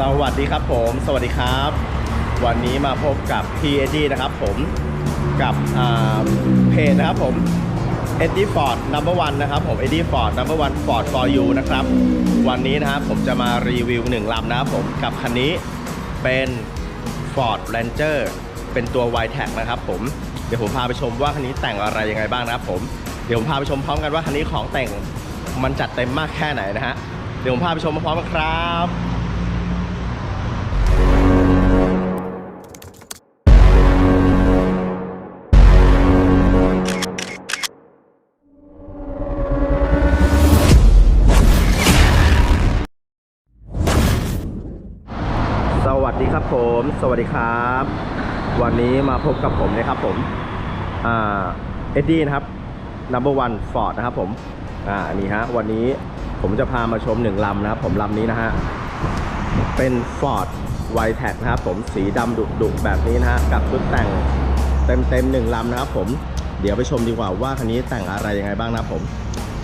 สวัสดีครับผม สวัสดีครับ วันนี้มาพบกับ p ีเอดีนะครับผมกับเพจนะครับผมเอ็ดดี้ฟอร์ดนัมเบอร์วันนะครับผมเอ็ดดี้ฟอร์ดนัมเบอร์วันฟอร์ดฟอร์ยูนะครับ วันนี้นะครับผมจะมารีวิวหนึ่งลำนะครับผมกับคันนี้เป็น Ford Ranger เป็นตัว y t e c นะครับผมเดี๋ยวผมพาไปชมว่าคันนี้แต่งอะไรยังไงบ้างนะครับผมเดี๋ยวผมพาไปชมพร้อมกันว่าคันนี้ของแต่งมันจัดเต็มมากแค่ไหนนะฮะเดี๋ยวผมพาไปชมพร้อมกันครับ ครับผม สวัสดีครับ วันนี้มาพบกับผมนะครับผมเอ็ดดี้นะครับ number one Ford นะครับผม อ่า นี่ฮะ วันนี้ผมจะพามาชมหนึ่งลำนะครับผมลำนี้นะฮะ เป็น Ford w i t e c นะครับผม สีดำดุดุๆแบบนี้นะฮะ กับชุดแต่งเต็มเต็มๆหนึ่งลำนะครับผม เดี๋ยวไปชมดีกว่าว่าคันนี้แต่งอะไรยังไงบ้างนะครับผม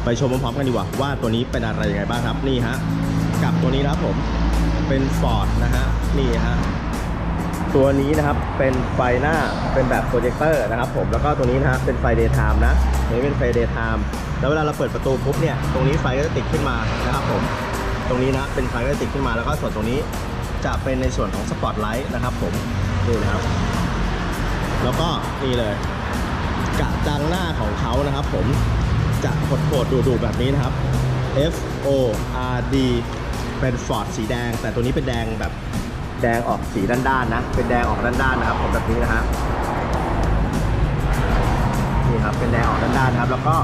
ไปชมพร้อมๆกันดีกว่าว่าตัวนี้เป็นอะไรยังไงบ้างครับ นี่ฮะ กับตัวนี้นะครับผม เป็น Ford นะฮะนี่ฮะตัวนี้นะครับเป็นไฟหน้าเป็นแบบโปรเจคเตอร์นะครับผมแล้วก็ตัวนี้นะฮะเป็นไฟ daytime นะตัวนี้เป็นไฟ daytime แล้วเวลาเราเปิดประตูปุ๊บเนี่ยตรงนี้ไฟก็จะติดขึ้นมานะครับผมตรงนี้นะเป็นไฟก็จะติดขึ้นมาแล้วก็ส่วนตรงนี้จะเป็นในส่วนของสปอตไลท์นะครับผมนี่นะครับ แล้วก็นี่เลยกระจังหน้าของเขานะครับผมจะโหดๆดูๆแบบนี้นะครับ F O R D เป็นฟอร์ดสีแดง แต่ตัวนี้เป็นแดงแบบแดงออกสีด้านๆนะ เป็นแดงออกด้านๆนะครับผมแบบนี้นะฮะนี่ครับเป็นแดงออกด้านๆนะครับ แล้วก็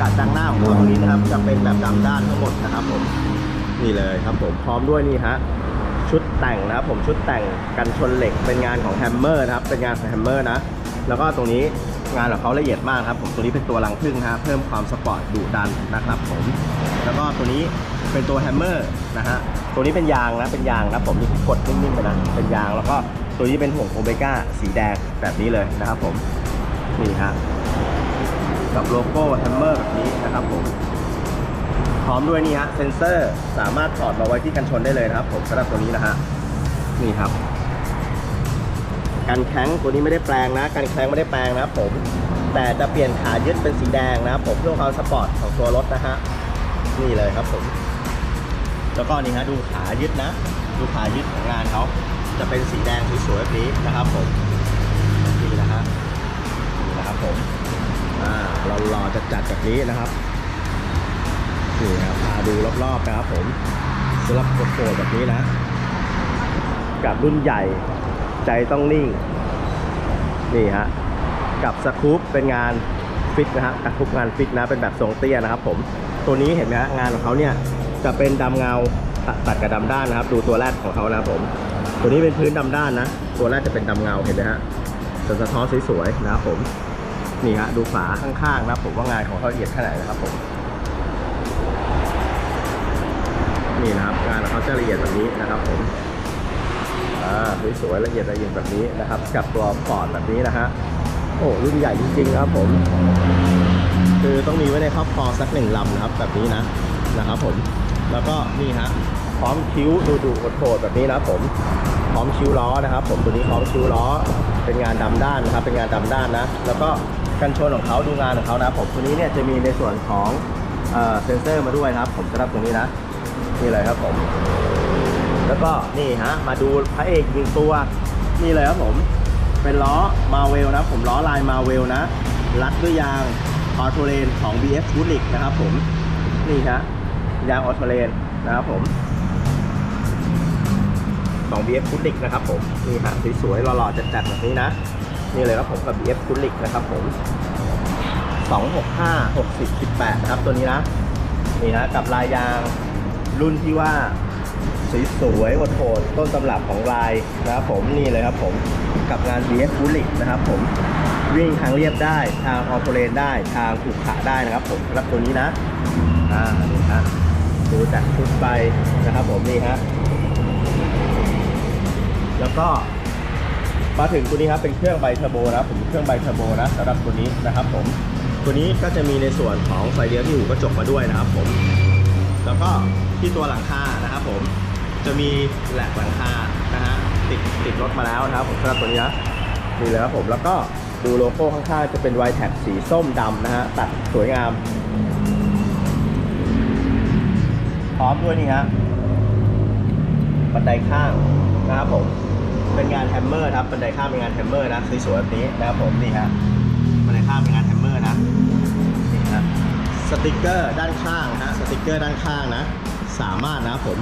กระจังหน้าของตัวนี้นะครับ จะเป็นแบบดำด้านทั้งหมดนะครับผมนี่เลยครับผมพร้อมด้วยนี่ฮะชุดแต่งนะครับผมชุดแต่งกันชนเหล็กเป็นงานของแฮมเมอร์นะครับ เป็นงานของแฮมเมอร์นะ แล้วก็ตรงนี้งานของเขาละเอียดมากครับผมตัวนี้เป็นตัวรังพึ่งนะฮะเพิ่มความสปอร์ตดุดันนะครับผมแล้วก็ตัวนี้ เป็นตัวแฮมเมอร์นะฮะ ตัวนี้เป็นยางนะ เป็นยางนะผมนี่กดนิ่มๆไปนะ เป็นยาง แล้วก็ตัวนี้เป็นห่วงโอเมก้าสีแดงแบบนี้เลยนะครับผม นี่ฮะ กับโลโก้แฮมเมอร์แบบนี้นะครับผม พร้อมด้วยนี่ฮะเซนเซอร์ สามารถถอดมาไว้ที่กันชนได้เลยนะครับผมสำหรับตัวนี้นะฮะ นี่ครับกันแข้งตัวนี้ไม่ได้แปลงนะกันแข้งไม่ได้แปลงนะครับผม แต่จะเปลี่ยนขายึดเป็นสีแดงนะครับผมเพื่อความสปอร์ตของตัวรถนะฮะ นี่เลยครับผม แล้วก็นี่ฮะดูขายึดนะ ดูขายึดของงานเขาจะเป็นสีแดงสวยๆแบบนี้นะครับผมนี่นะฮะนี่นะครับผมอ่าเรารอจัดจัดๆแบบนี้นะครับนี่ครับพาดูรอบๆนะครับผมสำหรับโคตรแบบนี้นะ กับรุ่นใหญ่ใจต้องนิ่ง นี่ฮะกับสกู๊ปเป็นงานฟิตนะฮะกับทุกงานฟิตนะเป็นแบบทรงเตี้ยนะครับผมตัวนี้เห็นไหมฮะงานของเขาเนี่ย จะเป็นดำเงาตัดตัดกับดำด้านนะครับ ดูตัวแรกของเขานะครับผม ตัวนี้เป็นพื้นดำด้านนะ ตัวแรกจะเป็นดำเงาเห็นไหมฮะสสะท้อนสวยๆนะครับผมนี่ฮะดูฝาข้างๆนะครับผมว่างานของเขาละเอียดแค่ไหนนะครับผมนี่นะครับงานของเขาจะละเอียดแบบนี้นะครับผมอ่าสวยๆละเอียดละเอียดแบบนี้นะครับกับตัวฟอร์ดแบบนี้นะฮะโอ้รุ่นใหญ่จริงๆครับผม คือต้องมีไว้ในครอบครองสักหนึ่งลำนะครับ แบบนี้นะนะครับผม แล้วก็นี่ฮะพร้อมคิ้วดูดูโหดๆแบบนี้นะครับผมพร้อมคิ้วล้อนะครับ ผมตัวนี้พร้อมคิ้วล้อเป็นงานดำด้านนะครับ เป็นงานดำด้านนะ แล้วก็กันชนของเขาดูงานของเขานะผมตัวนี้เนี่ยจะมีในส่วนของเซนเซอร์มาด้วยนะครับ ผมสำหรับตรงนี้นะนี่เลยครับผม แล้วก็นี่ฮะมาดูพระเอกยิงตัวนี่เลยครับผม เป็นล้อมาเวลนะผมล้อลายมาเวลนะรัดด้วยยางออโตเลนของ BF f o o d l i นะครับผมนี่ฮะ ยางออโตเลนนะครับผมของ BF f o o d l i c นะครับผมนี่ฮะสวยๆหล่อๆจัดๆแบบนี้นะ นี่เลยครับผมกับ BF f o o d l i c นะครับผม 265 60 18นะครับตัวนี้นะ นี่ฮะกับลายยางรุ่นที่ว่าสวยๆโหดต้นตำรับของลายนะครับผมนี่เลยครับผมกับงาน BF f u l i นะครับผมวิ่งทางเรียบได้ทางออโตเลนได้ทางถูกขะได้นะครับผมรับตัวนี้นะอ่านี่ฮะ ดูจากชุดใบนะครับผมนี่ฮะแล้วก็มาถึงตัวนี้ครับเป็นเครื่องไบเทอร์โบนะผมเครื่องไบเทอร์โบนะสำหรับตัวนี้นะครับผมตัวนี้ก็จะมีในส่วนของไฟเลี้ยวที่หูกระจกมาด้วยนะครับผมแล้วก็ที่ตัวหลังคานะครับผมจะมีแหลกหลังคานะฮะติดติดรถมาแล้วนะครับผมสำหรับตัวนี้นะนี่เลยครับผมแล้วก็ดูโลโก้ข้างๆจะเป็นไวแท็กสีส้มดำนะฮะตัดสวยงาม พร้อมด้วยนี่ฮะบันไดข้างนะครับผมเป็นงานแฮมเมอร์ครับบันไดข้างเป็นงานแฮมเมอร์นะสวยๆแบบนี้นะครับผมนี่ฮะบันไดข้างเป็นงานแฮมเมอร์นะนี่ฮะสติกเกอร์ด้านข้างนะสติกเกอร์ด้านข้างนะ สามารถนะครับผม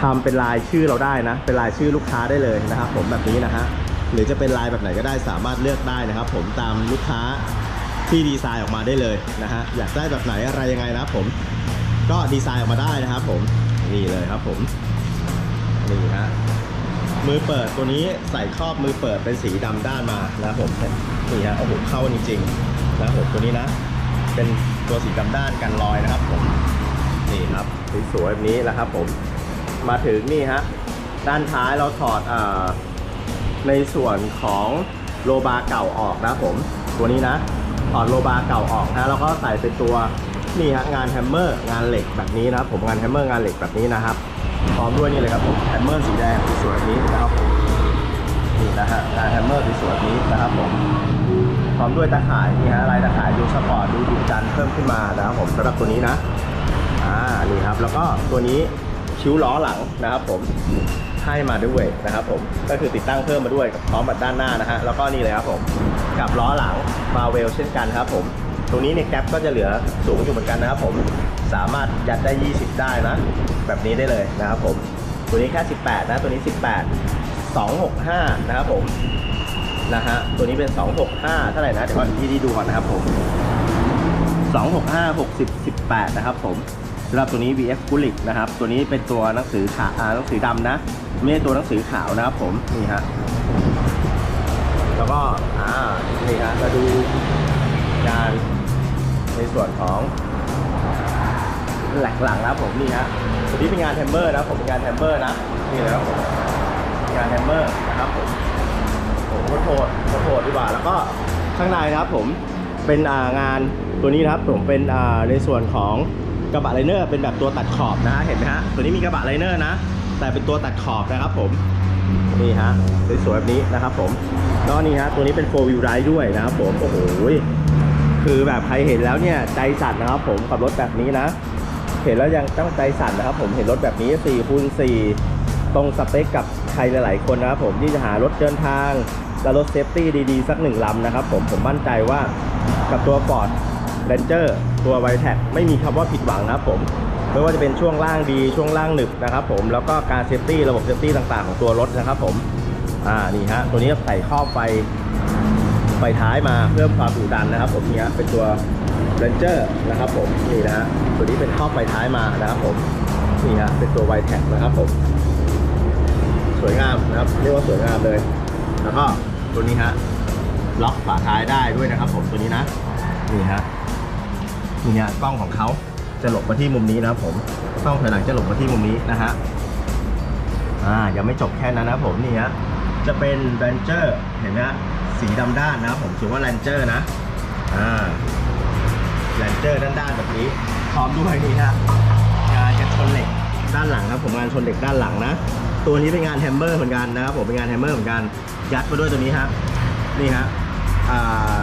ทำเป็นลายชื่อเราได้นะ เป็นลายชื่อลูกค้าได้เลยนะครับ ผมแบบนี้นะฮะหรือจะเป็นลายแบบไหนก็ได้สามารถเลือกได้นะครับ ผมตามลูกค้าที่ดีไซน์ออกมาได้เลยนะฮะอยากได้แบบไหนอะไรยังไงนะครับผม ก็ดีไซน์ออกมาได้นะครับผมนี่เลยครับผมนี่ฮะมือเปิดตัวนี้ใส่ครอบมือเปิดเป็นสีดำด้านมานะผมนี่ฮะโอ้โหเข้าจริงๆนะครับผมตัวนี้นะ เป็นตัวสีดำด้านกันรอยนะครับผมนี่ครับสวยๆแบบนี้แหละครับผมมาถึงนี่ฮะด้านท้ายเราถอดอในส่วนของโลบาเก่าออกนะผม ตัวนี้นะถอดโลบาเก่าออกนะแล้วก็ใส่เป็นตัว นี่ฮะงานแฮมเมอร์งานเหล็กแบบนี้นะครับผมงานแฮมเมอร์งานเหล็กแบบนี้นะครับพร้อมด้วยนี่เลยครับผมแฮมเมอร์สีแดงสวยๆนี้นะครับผมนี่นะฮะงานแฮมเมอร์สวยๆนี้นะครับผมพร้อมด้วยตะข่ายนี่ฮะลายตะข่ายดูสปอร์ตดูดุดันเพิ่มขึ้นมานะครับผมสำหรับตัวนี้นะอ่านี่ครับแล้วก็ตัวนี้คิ้วล้อหลังนะครับผมให้มาด้วยนะครับผมก็คือติดตั้งเพิ่มมาด้วยพร้อมกับด้านหน้านะฮะแล้วก็นี่เลยครับผมกับล้อหลังมาเวลเช่นกันครับผม ตรงนี้ในแก๊ปก็จะเหลือสูงอยู่เหมือนกันนะครับผมสามารถยัดได้ 20 ได้นะ แบบนี้ได้เลยนะครับผม ตัวนี้แค่ 18 นะ ตัวนี้ 18 265 นะครับผมนะฮะตัวนี้เป็น 265 เท่าไหร่นะ เดี๋ยวก่อนที่ดีดูก่อนนะครับผม 265 60 18 นะครับผมสำหรับตัวนี้ VF g u l i c นะครับ ตัวนี้เป็นตัวหนังสือขาหนังสือดำนะ ไม่ใช่ตัวหนังสือขาวนะครับผม นี่ฮะ แล้วก็ อ่า นี่ฮะมาดูงาน ในส่วนของหลกหลังนะผมนี่ฮะตัวนี้เป็นงานแฮมเมอร์นะผมเป็นงานแฮมเมอร์นะนี่เลยครับผมงานแฮมเมอร์นะครับผมผมโคตรโหโคตรโหดดีกว่าแล้วก็ข้างในนะครับผมเป็นงานตัวนี้นะครับผมเป็นในส่วนของกระบะไลเนอร์เป็นแบบตัวตัดขอบนะฮะเห็นไหมฮะตัวนี้มีกระบะไลเนอร์นะ แต่เป็นตัวตัดขอบนะครับผมนี่ฮะสวยๆแบบนี้นะครับผมแล้วก็นี่ฮะตัวนี้เป็น4 wheel drive ด้วยนะครับผมโอ้โห คือแบบใครเห็นแล้วเนี่ยใจสั่นนะครับผมกับรถแบบนี้นะ เห็นแล้วยังต้องใจสั่นนะครับ ผมเห็นรถแบบนี้4คูณ4ตรงสเปคกับใครหลาย ๆ คนนะครับผมที่จะหารถเดินทางและรถเซฟตี้ดีๆ สักหนึ่งลำนะครับผมผมมั่นใจว่ากับตัว Ford Ranger ตัว v i t e c ไม่มีคำว่าผิดหวังนะครับผมไม่ว่าจะเป็นช่วงล่างดีช่วงล่างหนึบนะครับผมแล้วก็การเซฟตี้ระบบเซฟตี้ต่างๆ ของตัวรถนะครับผมอ่านี่ฮะตัวนี้ใส่ครอบไฟ ไฟท้ายมาเพิ่มความดุดันนะครับผมนี่ฮะเป็นตัว Ranger นะครับผมนี่นะฮะตัวนี้เป็นครอไฟท้ายมานะครับผมนี่ฮะเป็นตัว v i t e c นะครับผมสวยงามนะครับเรียกว่าสวยงามเลย แล้วก็ตัวนี้ฮะล็อกฝาท้ายได้ด้วยนะครับผมตัวนี้นะนี่ฮะนี่ฮะกล้องของเขาจะหลบมาที่มุมนี้นะครับผมกล้องถอยหลังจะหลบมาที่มุมนี้นะฮะอ่ายังไม่จบแค่นั้นนะครับผมนี่ฮะ จะเป็น Ranger เห็นไหมฮะสีดำด้านนะผมถือว่า Ranger นะอ่า Ranger ด้านด้านแบบนี้พร้อมด้วยนี่ฮะงานกันชนเหล็กด้านหลังครับผมงานชนเหล็กด้านหลังนะ ตัวนี้เป็นงานแฮมเมอร์เหมือนกันนะครับผมเป็นงานแฮมเมอร์เหมือนกันยัดมาด้วยตัวนี้ฮะนี่ฮะอ่า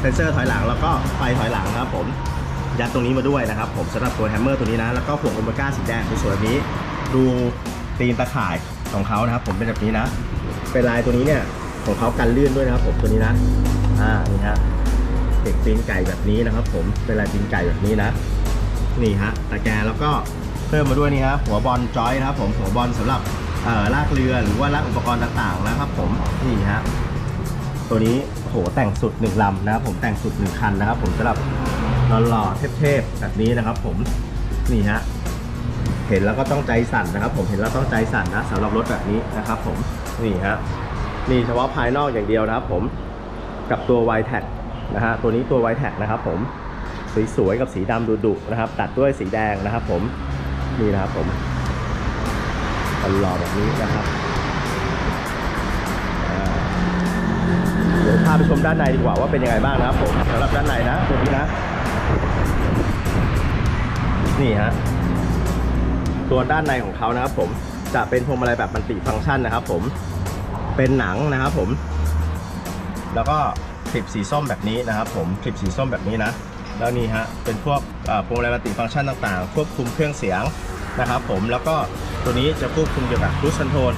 เซนเซอร์ถอยหลังแล้วก็ไฟถอยหลังครับผมยัดตรงนี้มาด้วยนะครับผมสำหรับตัวแฮมเมอร์ตัวนี้นะ แล้วก็ห่วงโอเมก้าสีแดงสวยๆนี้ ดูตีนตะข่ายของเขานะครับผมเป็นแบบนี้นะ เป็นลายตัวนี้เนี่ยของเขากันลื่นด้วยนะครับผมตัวนี้นะอ่านี่ฮะเด็กตีนไก่แบบนี้นะครับ ผมเป็นลายตีนไก่แบบนี้นะ นี่ฮะตะแกรงแล้วก็เพิ่มมาด้วยนี่ฮะหัวบอลจอยนะครับ ผมหัวบอลสำหรับเอ่อลากเรือหรือว่าลากอุปกรณ์ต่างๆนะครับ ผมนี่ฮะตัวนี้โอ้โหแต่งสุดหนึ่งลำนะครับผมแต่งสุดหนึ่งคันนะครับ ผมสำหรับหล่อๆเทพๆแบบนี้นะครับ ผมนี่ฮะเห็นแล้วก็ต้องใจสั่นนะครับ ผมเห็นแล้วต้องใจสั่นนะสำหรับรถแบบนี้นะครับ ผม นี่ฮะนี่เฉพาะภายนอกอย่างเดียวนะครับผมกับตัว y t a g นะฮะตัวนี้ตัว y t a g นะครับผมสวยๆกับสีดำดุๆนะครับ ตัดด้วยสีแดงนะครับผมนี่นะครับผมหล่อๆแบบนี้นะครับเดี๋ยวพาไปชมด้านในดีกว่าว่าเป็นยังไงบ้างนะครับผมสำหรับด้านในนะตัวนี้นะ นี่ฮะตัวด้านในของเขานะครับผม จะเป็นพวงมาลัยแบบมันติฟังก์ชันนะครับผมเป็นหนังนะครับผม แล้วก็คลิปสีส้มแบบนี้นะครับ ผมคลิปสีส้มแบบนี้นะแล้วนี่ฮะเป็นพวกพวงมาลัยมัลติฟังก์ชันต่างๆ ควบคุมเครื่องเสียงนะครับ ผมแล้วก็ตัวนี้จะควบคุมเกี่ยวกับรู e คอนโทรล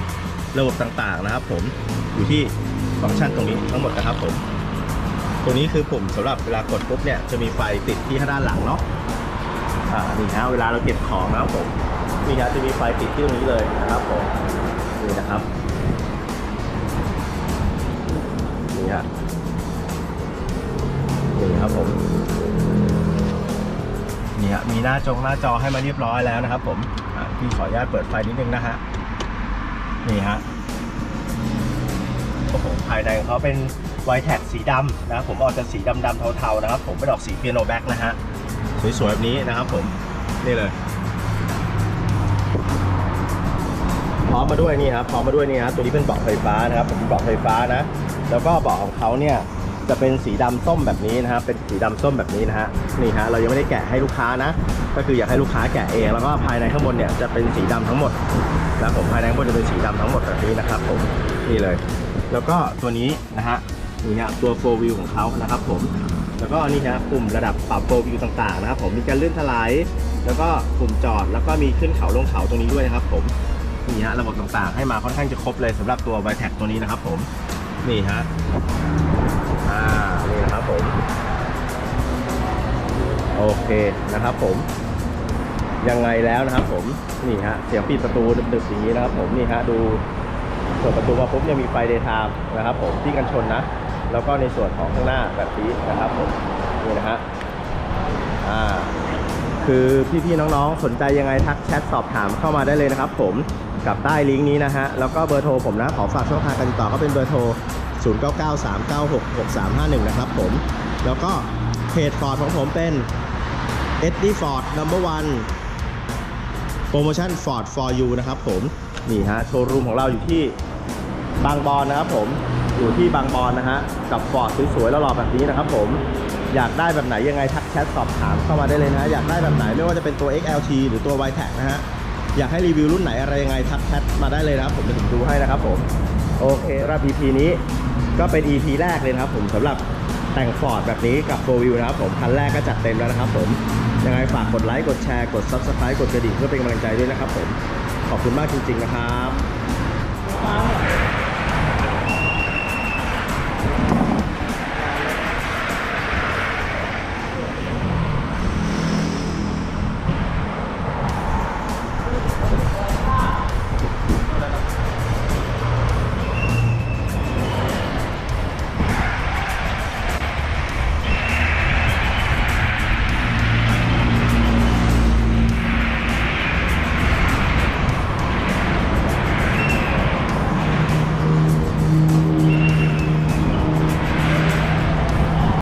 ระบบต่างๆนะครับ ผมอยู่ที่ฟังก์ชันตรงนี้ทั้งหมดนะครับผมตัวนี้คือปุ่มสำหรับเวลากดปุ๊บเนี่ยจะมีไฟติดที่ด้านหลังเนาะอ่านี่ฮะเวลาเราเก็บของนะครับผม นี่ฮะจะมีไฟติดที่ตรงนี้เลยนะครับผมนี่นะครับนี่ฮะนี่ครับผมนี่ฮะมีหน้าจงหน้าจอให้มาเรียบร้อยแล้วนะครับ ผมพี่ขออนุญาตเปิดไฟนิดนึงนะฮะนี่ฮะโอ้โหภายในเขาเป็นไวแท็กสีดำนะครับผมออกจะสีดำๆเทาๆนะครับ ผมเป็นออกสีเปียโนแบ็กนะฮะสวยๆแบบนี้นะครับผมนี่เลย พร้อมมาด้วยนี่ครับพร้อมมาด้วยนี่ครับตัวนี้เป็นเบาะไฟฟ้านะครับเป็นเบาะไฟฟ้านะ แล้วก็เบาะของเขาเนี่ยจะเป็นสีดำส้มแบบนี้นะครับเป็นสีดำส้มแบบนี้นะฮะนี่ฮะเรายังไม่ได้แกะให้ลูกค้านะ ก็คืออยากให้ลูกค้าแกะเอง แล้วก็ภายในข้างบนเนี่ยจะเป็นสีดำทั้งหมดนะผมภายในข้างบนจะเป็นสีดำทั้งหมดแบบนี้นะครับผมนี่เลย แล้วก็ตัวนี้นะฮะนี่ฮะตัว4 wheel ของเขานะครับผมแล้วก็นี่ฮะปุ่มระดับปรับ4 wheel ต่างๆนะครับผมมีการเลื่อนถลาย แล้วก็ปุ่มจอดแล้วก็มีขึ้นเขาลงเขาตรงนี้ด้วยนะครับ ผมนี่ฮะระบบต่างๆ ให้มาค่อนข้างจะครบเลยสำหรับตัว v i t e c ตัวนี้นะครับ ผมนี่ฮะอ่านี่นะครับผมโอเคนะครับ ผมยังไงแล้วนะครับ ผมนี่ฮะเสียงปิดประตูดึกๆอย่างนี้นะครับ ผมนี่ฮะดูเปิดประตูมาปุ๊บยังมีไฟเดย์ไทม์นะครับ ผมที่กันชนนะแล้วก็ในส่วนของข้างหน้าแบบนี้นะครับ ผมนี่นะฮะอ่า คือพี่ๆน้องๆสนใจยังไงทักแชทสอบถามเข้ามาได้เลยนะครับผมกับใต้ลิงก์นี้นะฮะแล้วก็เบอร์โทรผมนะขอฝากช่องทางการติดต่อก็เป็นเบอร์โทร 0993966351 นะครับผม แล้วก็เพจฟอร์ดของผมเป็น e d d y Ford Number One โปรโมชั่น Ford for You นะครับผม นี่ฮะ โชว์รูมของเราอยู่ที่บางบอนนะครับผม อยู่ที่บางบอนนะฮะ กับฟอร์ดสวยๆแล้วหล่อแบบนี้นะครับผม อยากได้แบบไหนยังไงทัก แชทสอบถามเข้ามาได้เลยนะอยากได้แบบไหนไม่ว่าจะเป็นตัว XLT หรือตัว y t e c นะฮะอยากให้รีวิวรุ่นไหนอะไรยังไงทักแชทมาได้เลยนะครับผมจะถึงดูให้นะครับผมโอเครับ EP นี้ก็เป็น EP แรกเลยนะครับผมสำหรับแต่งฟอร์ดแบบนี้กับ4 Wheel นะครับผมคันแรกก็จัดเต็มแล้วนะครับผมยังไงฝากกดไลค์กดแชร์กด Subscribe กดกระดิ่งเพื่อเป็นกำลังใจด้วยนะครับผมขอบคุณมากจริง ๆ นะครับ